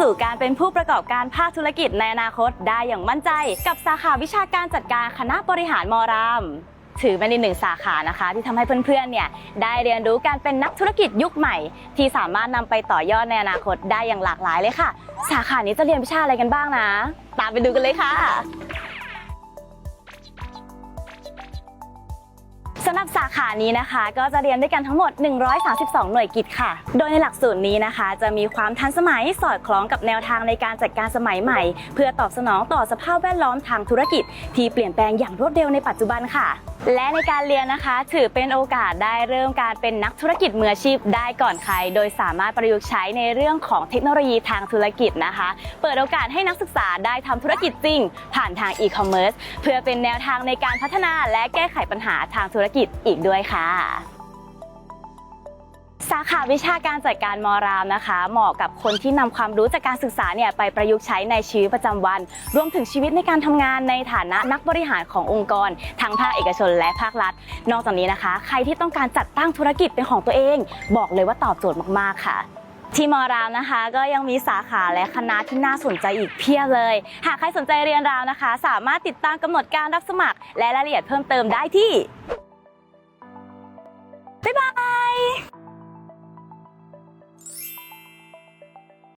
สู่การเป็นผู้ประกอบการภาคธุรกิจในอนาคตได้อย่างมั่นใจ กับสาขาวิชาการจัดการคณะบริหารมรามถือเป็นอีกหนึ่งสาขานะคะ ที่ทำให้เพื่อนๆ เนี่ยได้เรียนรู้การเป็นนักธุรกิจยุคใหม่ ที่สามารถนำไปต่อยอดในอนาคตได้อย่างหลากหลายเลยค่ะ สาขานี้จะเรียนวิชาอะไรกันบ้างนะ ตามไปดูกันเลยค่ะ สำหรับสาขานี้นะคะ ก็จะเรียนด้วยกันทั้งหมด 132 หน่วยกิจค่ะ โดยในหลักสูตรนี้นะคะ จะมีความทันสมัยสอดคล้องกับแนวทางในการจัดการสมัยใหม่ เพื่อตอบสนองต่อสภาพแวดล้อมทางธุรกิจ ที่เปลี่ยนแปลงอย่างรวดเร็วในปัจจุบันค่ะ และในการเรียนนะคะ ถือเป็นโอกาสได้เริ่มการเป็นนักธุรกิจมืออาชีพได้ก่อนใคร โดยสามารถประยุกต์ใช้ในเรื่องของเทคโนโลยีทางธุรกิจนะคะ เปิดโอกาสให้นักศึกษาได้ทำธุรกิจจริง ผ่านทางอีคอมเมิร์ซเพื่อเป็นแนวทางในการพัฒนาและแก้ไขปัญหาทางธุรกิจอีกด้วยค่ะสาขาวิชาการจัดการมรามนะคะ เหมาะกับคนที่นำความรู้จากการศึกษาเนี่ยไปประยุกต์ใช้ในชีวิตประจำวัน รวมถึงชีวิตในการทำงานในฐานะนักบริหารขององค์กร ทั้งภาคเอกชนและภาครัฐ นอกจากนี้นะคะ ใครที่ต้องการจัดตั้งธุรกิจเป็นของตัวเอง บอกเลยว่าตอบโจทย์มากๆค่ะที่มอรามนะคะ ก็ยังมีสาขาและคณะที่น่าสนใจอีกเพียบเลย หากใครสนใจเรียนรามนะคะ สามารถติดตามกำหนดการรับสมัคร และรายละเอียดเพิ่มเติมได้ที่ 拜拜。